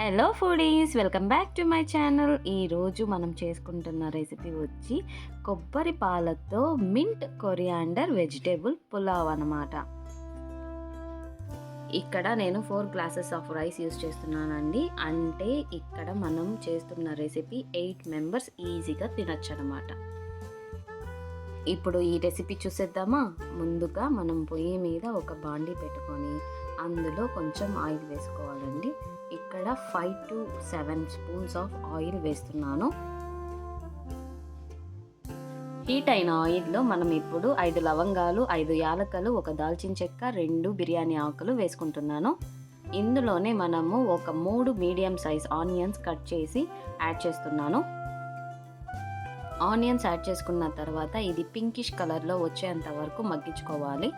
Hello foodies welcome back to my channel ఈరోజు మనం చేసుకుంటున్న రెసిపీ వచ్చి కొబ్బరి పాలతో మింట్ కొరియాండర్ వెజిటేబుల్ పులావ్ అనమాట ఇక్కడ నేను four glasses of rice use చేస్తున్నానండి. అంటే ఇక్కడ మనం చేస్తున్న రెసిపీ ఎయిట్ మెంబర్స్ ఈజీగా తినచ్చు అనమాట ఇప్పుడు ఈ రెసిపీ చూసేద్దామా? ముందుగా మనం పొయ్యి మీద ఒక బాండీ పెట్టుకొని అందులో కొంచెం ఆయిల్ వేసుకోవాలండి. ఇక్కడ five to seven spoons of oil వేస్తున్నాను. హీట్ అయిన ఆయిల్లో మనం ఇప్పుడు ఐదు లవంగాలు ఐదు యాలకలు ఒక దాల్చిన చెక్క రెండు బిర్యానీ ఆకులు వేసుకుంటున్నాను. ఇందులోనే మనము ఒక మూడు మీడియం సైజ్ ఆనియన్స్ కట్ చేసి యాడ్ చేస్తున్నాను. ఆనియన్స్ యాడ్ చేసుకున్న తర్వాత ఇది పింకిష్ కలర్లో వచ్చేంత వరకు మగ్గించుకోవాలి.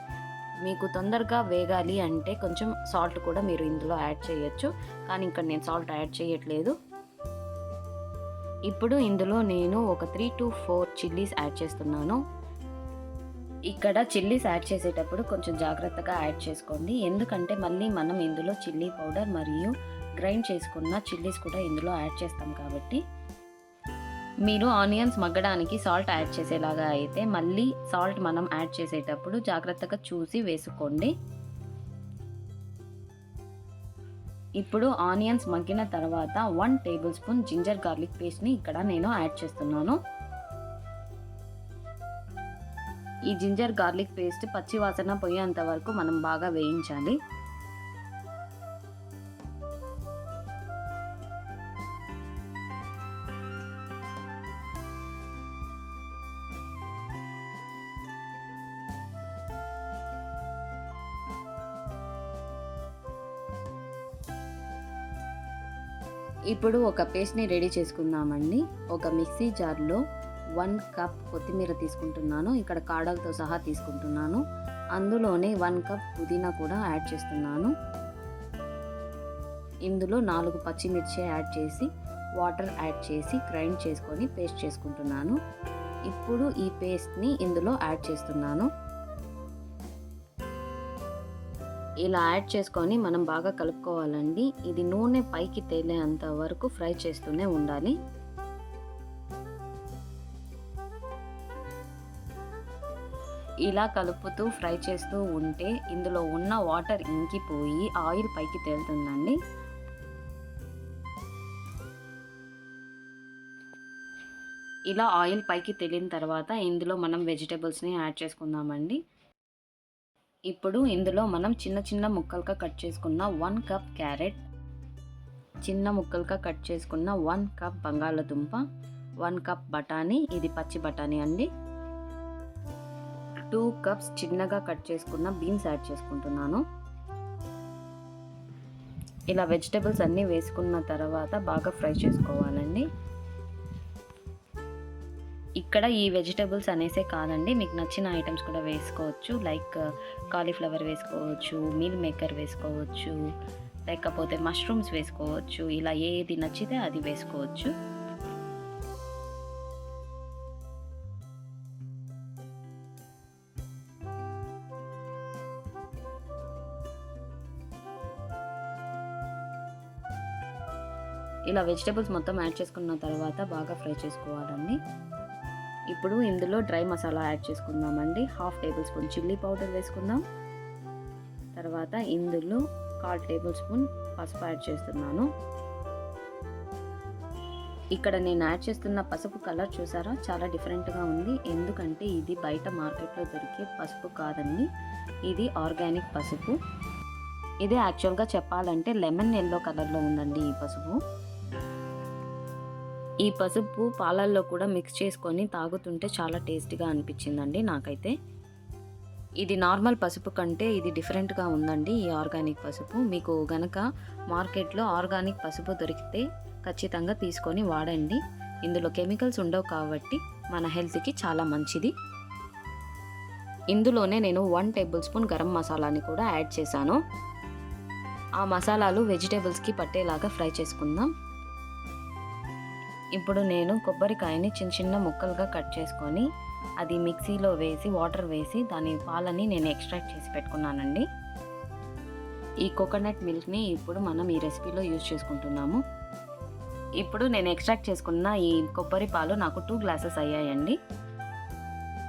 మీకు తొందరగా వేగాలి అంటే కొంచెం సాల్ట్ కూడా మీరు ఇందులో యాడ్ చేయొచ్చు. కానీ ఇక్కడ నేను సాల్ట్ యాడ్ చేయట్లేదు. ఇప్పుడు ఇందులో నేను ఒక three to four chillies add చేస్తున్నాను. ఇక్కడ చిల్లీస్ యాడ్ చేసేటప్పుడు కొంచెం జాగ్రత్తగా యాడ్ చేసుకోండి. ఎందుకంటే మళ్ళీ మనం ఇందులో చిల్లీ పౌడర్ మరియు గ్రైండ్ చేసుకున్న చిల్లీస్ కూడా ఇందులో యాడ్ చేస్తాం కాబట్టి. మీరు ఆనియన్స్ మగ్గడానికి సాల్ట్ యాడ్ చేసేలాగా అయితే మళ్ళీ సాల్ట్ మనం యాడ్ చేసేటప్పుడు జాగ్రత్తగా చూసి వేసుకోండి. ఇప్పుడు ఆనియన్స్ మగ్గిన తర్వాత one tablespoon ginger garlic పేస్ట్ని ఇక్కడ నేను యాడ్ చేస్తున్నాను. ఈ జింజర్ గార్లిక్ పేస్ట్ పచ్చి వాసన పోయేంత వరకు మనం బాగా వేయించాలి. ఇప్పుడు ఒక పేస్ట్ని రెడీ చేసుకుందామండి. ఒక మిక్సీ జార్లో వన్ కప్ కొత్తిమీర తీసుకుంటున్నాను. ఇక్కడ కాడలతో సహా తీసుకుంటున్నాను. అందులోనే వన్ కప్ పుదీనా కూడా యాడ్ చేస్తున్నాను. ఇందులో నాలుగు పచ్చిమిర్చి యాడ్ చేసి వాటర్ యాడ్ చేసి గ్రైండ్ చేసుకొని పేస్ట్ చేసుకుంటున్నాను. ఇప్పుడు ఈ పేస్ట్ని ఇందులో యాడ్ చేస్తున్నాను. ఇలా యాడ్ చేసుకొని మనం బాగా కలుపుకోవాలండి. ఇది నూనె పైకి తేలేంత వరకు ఫ్రై చేస్తూనే ఉండాలి. ఇలా కలుపుతూ ఫ్రై చేస్తూ ఉంటే ఇందులో ఉన్న వాటర్ ఇంకిపోయి ఆయిల్ పైకి తేలుతుందండి. ఇలా ఆయిల్ పైకి తెలిన తర్వాత ఇందులో మనం వెజిటేబుల్స్ని యాడ్ చేసుకుందామండి. ఇప్పుడు ఇందులో మనం చిన్న చిన్న ముక్కలుగా కట్ చేసుకున్న వన్ కప్ క్యారెట్ చిన్న ముక్కలుగా కట్ చేసుకున్న వన్ కప్ బంగాళదుంప వన్ కప్ బఠానీ ఇది పచ్చి బఠానీ అండి. టూ కప్స్ చిన్నగా కట్ చేసుకున్న బీన్స్ యాడ్ చేసుకుంటున్నాను. ఇలా వెజిటేబుల్స్ అన్నీ వేసుకున్న తర్వాత బాగా ఫ్రై చేసుకోవాలండి. ఇక్కడ ఈ వెజిటేబుల్స్ అనేసే కాదండి. మీకు నచ్చిన ఐటమ్స్ కూడా వేసుకోవచ్చు. లైక్ uh, కాలీఫ్లవర్ వేసుకోవచ్చు మీల్ మేకర్ వేసుకోవచ్చు లేకపోతే మష్రూమ్స్ వేసుకోవచ్చు. ఇలా ఏది నచ్చితే అది వేసుకోవచ్చు. ఇలా వెజిటేబుల్స్ మొత్తం యాడ్ చేసుకున్న తర్వాత బాగా ఫ్రై చేసుకోవాలండి. ఇప్పుడు ఇందులో డ్రై మసాలా యాడ్ చేసుకుందామండి. Half tablespoon chilli powder వేసుకుందాం. తర్వాత ఇందులో కాల్ టేబుల్ స్పూన్ పసుపు యాడ్ చేస్తున్నాను. ఇక్కడ నేను యాడ్ చేస్తున్న పసుపు కలర్ చూసారా? చాలా డిఫరెంట్గా ఉంది. ఎందుకంటే ఇది బయట మార్కెట్లో దొరికే పసుపు కాదండి. ఇది ఆర్గానిక్ పసుపు. ఇది యాక్చువల్గా చెప్పాలంటే లెమన్ ఎల్లో కలర్లో ఉందండి ఈ పసుపు. ఈ పసుపు పాలల్లో కూడా మిక్స్ చేసుకొని తాగుతుంటే చాలా టేస్టీగా అనిపించిందండి నాకైతే. ఇది నార్మల్ పసుపు కంటే ఇది డిఫరెంట్గా ఉందండి ఈ ఆర్గానిక్ పసుపు. మీకు గనక మార్కెట్లో ఆర్గానిక్ పసుపు దొరికితే ఖచ్చితంగా తీసుకొని వాడండి. ఇందులో కెమికల్స్ ఉండవు కాబట్టి మన హెల్త్కి చాలా మంచిది. ఇందులోనే నేను వన్ టేబుల్ స్పూన్ గరం మసాలాని కూడా యాడ్ చేశాను. ఆ మసాలాలు వెజిటేబుల్స్కి పట్టేలాగా ఫ్రై చేసుకుందాం. ఇప్పుడు నేను కొబ్బరికాయని చిన్న చిన్న ముక్కలుగా కట్ చేసుకొని అది మిక్సీలో వేసి వాటర్ వేసి దాని పాలని నేను ఎక్స్ట్రాక్ట్ చేసి పెట్టుకున్నానండి. ఈ కోకోనట్ మిల్క్ని ఇప్పుడు మనం ఈ రెసిపీలో యూజ్ చేసుకుంటున్నాము. ఇప్పుడు నేను ఎక్స్ట్రాక్ట్ చేసుకున్న ఈ కొబ్బరి పాలు నాకు టూ గ్లాసెస్ అయ్యాయండి.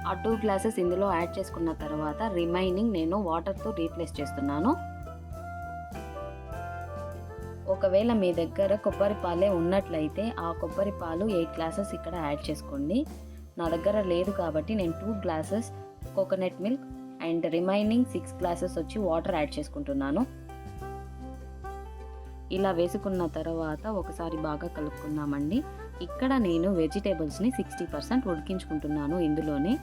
ఆ టూ గ్లాసెస్ ఇందులో యాడ్ చేసుకున్న తర్వాత రిమైనింగ్ నేను వాటర్తో రీప్లేస్ చేస్తున్నాను. ఒకవేళ మీ దగ్గర కొబ్బరి పాలే ఉన్నట్లయితే ఆ కొబ్బరి పాలు ఎయిట్ గ్లాసెస్ ఇక్కడ యాడ్ చేసుకోండి. నా దగ్గర లేదు కాబట్టి నేను two glasses coconut milk and remaining six glasses వచ్చి వాటర్ యాడ్ చేసుకుంటున్నాను. ఇలా వేసుకున్న తర్వాత ఒకసారి బాగా కలుపుకున్నామండి ఇక్కడ నేను వెజిటేబుల్స్ని సిక్స్టీ పర్సెంట్ ఉడికించుకుంటున్నాను ఇందులోనే.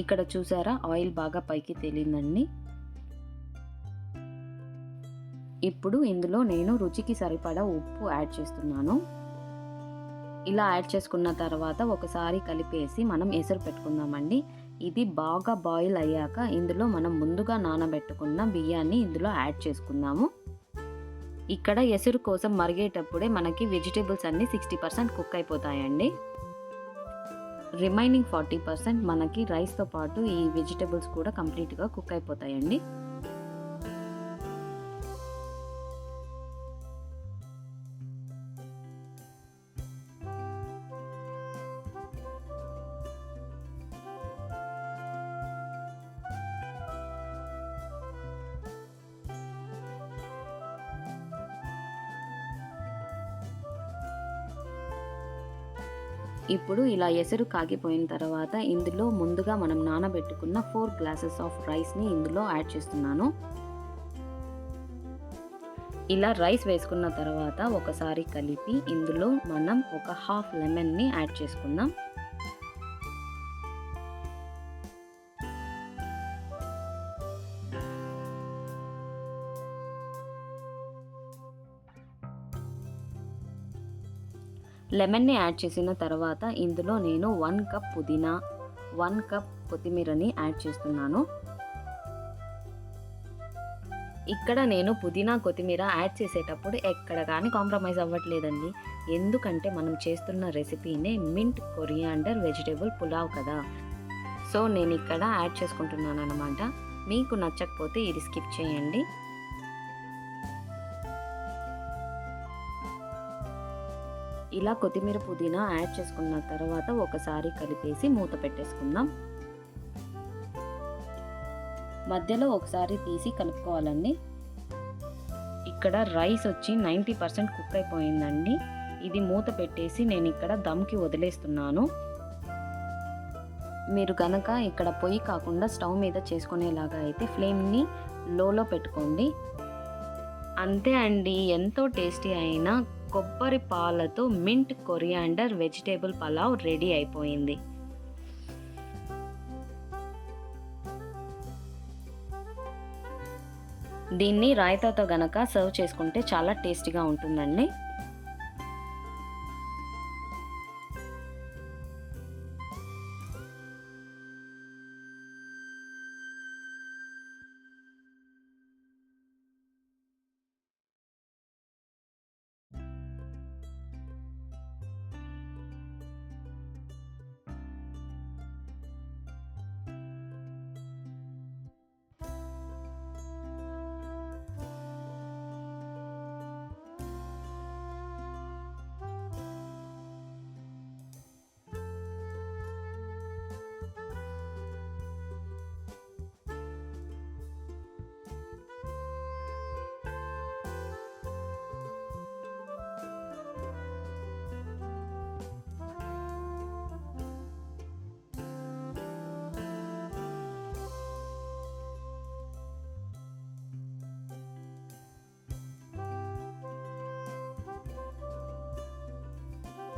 ఇక్కడ చూసారా? ఆయిల్ బాగా పైకి తేలిందండి. ఇప్పుడు ఇందులో నేను రుచికి సరిపడా ఉప్పు యాడ్ చేస్తున్నాను. ఇలా యాడ్ చేసుకున్న తర్వాత ఒకసారి కలిపేసి మనం ఎసరు పెట్టుకుందామండి. ఇది బాగా బాయిల్ అయ్యాక ఇందులో మనం ముందుగా నానబెట్టుకున్న బియ్యాన్ని ఇందులో యాడ్ చేసుకుందాము. ఇక్కడ ఎసురు కోసం మరిగేటప్పుడే మనకి వెజిటేబుల్స్ అన్నీ సిక్స్టీ పర్సెంట్ కుక్ అయిపోతాయండి. రిమైనింగ్ ఫార్టీ పర్సెంట్ మనకి రైస్తో పాటు ఈ వెజిటేబుల్స్ కూడా కంప్లీట్గా కుక్ అయిపోతాయండి. ఇప్పుడు ఇలా ఎసరు కాగిపోయిన తర్వాత ఇందులో ముందుగా మనం నానబెట్టుకున్న ఫోర్ గ్లాసెస్ ఆఫ్ రైస్ని ఇందులో యాడ్ చేస్తున్నాను. ఇలా రైస్ వేసుకున్న తర్వాత ఒకసారి కలిపి ఇందులో మనం ఒక హాఫ్ లెమన్ని యాడ్ చేసుకుందాం. లెమన్ని యాడ్ చేసిన తర్వాత ఇందులో నేను వన్ కప్ పుదీనా వన్ కప్ కొత్తిమీరని యాడ్ చేస్తున్నాను. ఇక్కడ నేను పుదీనా కొత్తిమీర యాడ్ చేసేటప్పుడు ఎక్కడ కానీ కాంప్రమైజ్ అవ్వట్లేదండి. ఎందుకంటే మనం చేస్తున్న రెసిపీనే మింట్ కొరియాండర్ వెజిటేబుల్ పులావ్ కదా. సో నేను ఇక్కడ యాడ్ చేసుకుంటున్నాను అనమాట మీకు నచ్చకపోతే ఇది స్కిప్ చేయండి. ఇలా కొత్తిమీర పుదీనా యాడ్ చేసుకున్న తర్వాత ఒకసారి కలిపేసి మూత పెట్టేసుకుందాం. మధ్యలో ఒకసారి తీసి కలుపుకోవాలండి. ఇక్కడ రైస్ వచ్చి నైంటీ పర్సెంట్ కుక్ అయిపోయిందండి. ఇది మూత పెట్టేసి నేను ఇక్కడ దమ్కి వదిలేస్తున్నాను. మీరు కనుక ఇక్కడ పొయ్యి కాకుండా స్టవ్ మీద చేసుకునేలాగా అయితే ఫ్లేమ్ని లోలో పెట్టుకోండి. అంతే అండి ఎంతో టేస్టీ అయిన కొబ్బరి పాలతో mint coriander vegetable pulao ready అయిపోయింది. దీన్ని రాయితాతో గనక సర్వ్ చేసుకుంటే చాలా టేస్టీగా ఉంటుందండి.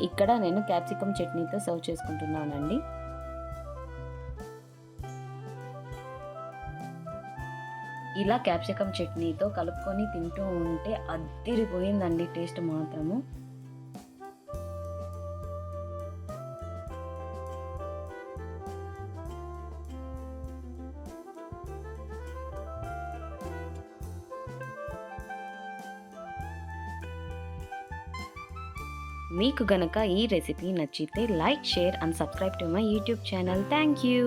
ఇక్కడ నేను క్యాప్సికమ్ చట్నీతో సర్వ్ చేసుకుంటున్నానండి. ఇలా క్యాప్సికమ్ చట్నీతో కలుపుకొని తింటూ ఉంటే అద్దిరిపోయిందండి టేస్ట్ మాత్రము. మీకు గనక ఈ రెసిపీ నచ్చితే like share and subscribe to my YouTube channel. Thank you.